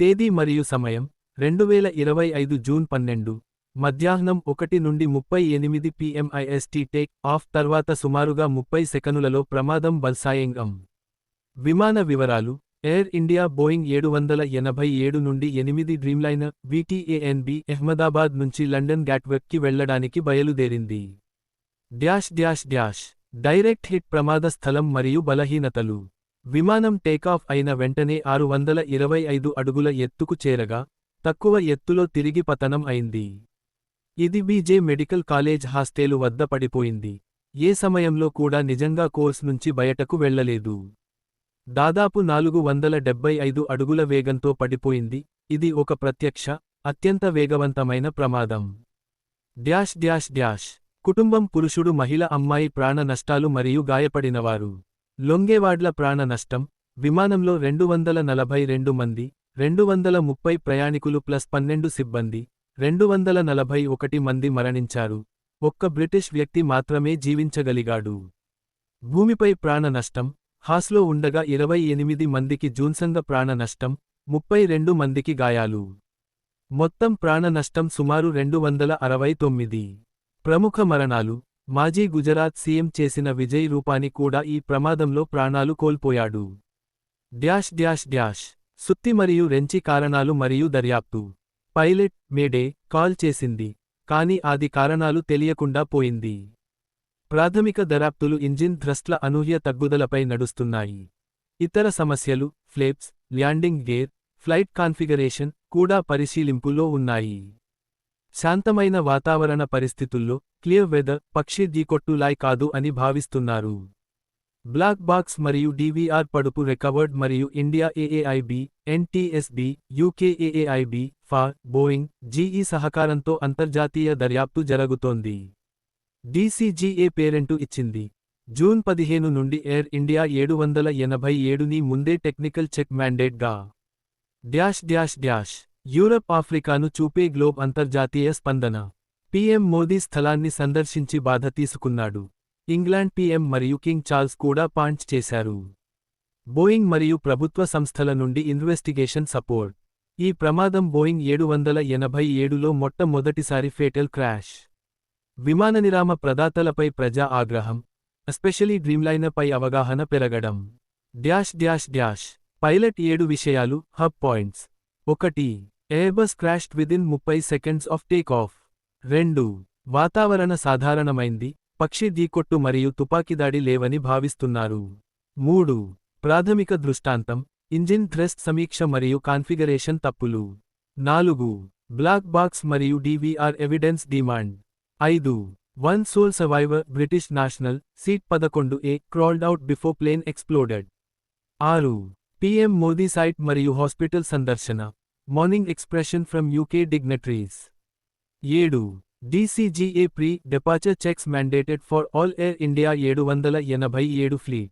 తేదీ మరియు సమయం రెండు వేల ఇరవై ఐదు జూన్ పన్నెండు మధ్యాహ్నం ఒకటి నుండి ముప్పై ఎనిమిది పిఎంఐఎస్టీ టేక్ ఆఫ్ తర్వాత సుమారుగా ముప్పై సెకనులలో ప్రమాదం బల్సాయింగం. విమాన వివరాలు ఎయిర్ ఇండియా బోయింగ్ ఏడు వందల ఎనభై ఏడు నుండి ఎనిమిది డ్రీమ్లైనర్ విటీఏఎన్బి అహ్మదాబాద్ నుంచి లండన్ గ్యాట్వెక్కి వెళ్ళడానికి బయలుదేరింది. Dash dash dash direct hit ప్రమాద స్థలం మరియు బలహీనతలు. విమానం టేకాఫ్ అయిన వెంటనే ఆరు వందల ఇరవై ఐదు అడుగుల ఎత్తుకు చేరగా తక్కువ ఎత్తులో తిరిగి పతనం అయింది. ఇది బీజే మెడికల్ కాలేజ్ హాస్టేలు వద్ద పడిపోయింది. ఏ సమయంలో కూడా నిజంగా కోర్స్ నుంచి బయటకు వెళ్ళలేదు దాదాపు నాలుగు వందల డెబ్బై ఐదు అడుగుల వేగంతో పడిపోయింది. ఇది ఒక ప్రత్యక్ష అత్యంత వేగవంతమైన ప్రమాదం. Dash dash dash. కుటుంబం పురుషుడు మహిళ అమ్మాయి ప్రాణ నష్టాలు మరియు గాయపడినవారు. లొంగేవాడ్ల ప్రాణ నష్టం విమానంలో రెండు వందల నలభై రెండు మంది రెండు వందల ముప్పై ప్రయాణికులు ప్లస్ పన్నెండు సిబ్బంది రెండు వందల నలభై ఒకటి మంది మరణించారు. ఒక్క బ్రిటిష్ వ్యక్తి మాత్రమే జీవించగలిగాడు. భూమిపై ప్రాణ నష్టం హాస్లో ఉండగా ఇరవై ఎనిమిది మందికి జూన్సంగ ప్రాణ నష్టం ముప్పై రెండు మందికి గాయాలు. మొత్తం ప్రాణ నష్టం సుమారు రెండు వందల అరవై తొమ్మిది. ప్రముఖ మరణాలు మాజీ గుజరాత్ సీఎం చేసిన విజయ్ రూపాని కూడా ఈ ప్రమాదంలో ప్రాణాలు కోల్పోయాడు. డ్యాష్ డ్యాష్ డ్యాష్ సుత్తి మరియు రెంచి కారణాలు మరియు దర్యాప్తు. పైలట్ మేడే కాల్ చేసింది కాని ఆది కారణాలు తెలియకుండా పోయింది. ప్రాథమిక దర్యాప్తులు ఇంజిన్ థ్రస్ట్ల అనూహ్య తగ్గుదలపై నడుస్తున్నాయి. ఇతర సమస్యలు flaps landing gear flight configuration కూడా పరిశీలింపులో ఉన్నాయి. శాంతమైన వాతావరణ పరిస్థితుల్లో క్లియర్ వెదర్ పక్షి దీకొట్టులాయ్ కాదు అని భావిస్తున్నారు. బ్లాక్ బాక్స్ మరియు డివిఆర్ పడుపు రికవర్డ్ మరియు India AAIB NTSB UK AAIB for Boeing GE సహకారంతో అంతర్జాతీయ దర్యాప్తు జరుగుతోంది. డీసీజీఏ పేరెంటు ఇచ్చింది. జూన్ పదిహేను నుండి ఎయిర్ ఇండియా ఏడు వందల ఎనభై ఏడుని ముందే technical check మ్యాండేట్గా. Dash dash dash. Europe ఆఫ్రికాను చూపే గ్లోబ్ అంతర్జాతీయ స్పందన. పీఎం మోదీ స్థలాన్ని సందర్శించి బాధ తీసుకున్నాడు. ఇంగ్లాండ్ పీఎం మరియు కింగ్ చార్ల్స్ కూడా పాంచ్ చేశారు. బోయింగ్ మరియు ప్రభుత్వ సంస్థల నుండి ఇన్వెస్టిగేషన్ సపోర్ట్. ఈ ప్రమాదం బోయింగ్ ఏడు వందల ఎనభై ఏడులో మొట్టమొదటిసారి ఫేటల్ క్రాష్. విమాననిరామ ప్రదాతలపై ప్రజా ఆగ్రహం. ఎస్పెషలీ డ్రీమ్లైనర్పై అవగాహన పెరగడం. Dash dash dash. పైలట్ ఏడు విషయాలు హబ్ పాయింట్స్. ఒకటి ఎయిర్బస్ క్రాష్డ్ విదిన్ ముప్పై సెకండ్స్ ఆఫ్ టేక్ ఆఫ్. రెండు. వాతావరణ సాధారణమైంది. పక్షి దీకొట్టు మరియు తుపాకీదాడి లేవని భావిస్తున్నారు. మూడు. ప్రాథమిక దృష్టాంతం. ఇంజిన్ థ్రెస్ట్ సమీక్ష మరియు కాన్ఫిగరేషన్ తప్పులు. నాలుగు. బ్లాక్ బాక్స్ మరియు డివిఆర్ ఎవిడెన్స్ డిమాండ్. ఐదు. One soul survivor British national seat పదకొండు A crawled out before plane exploded. ఆరు. పిఎం మోదీ సైట్ మరియు హాస్పిటల్ సందర్శన. Morning expression from UK dignitaries. Yedu. DCGA pre-departure checks mandated for all Air India 787 Fleet.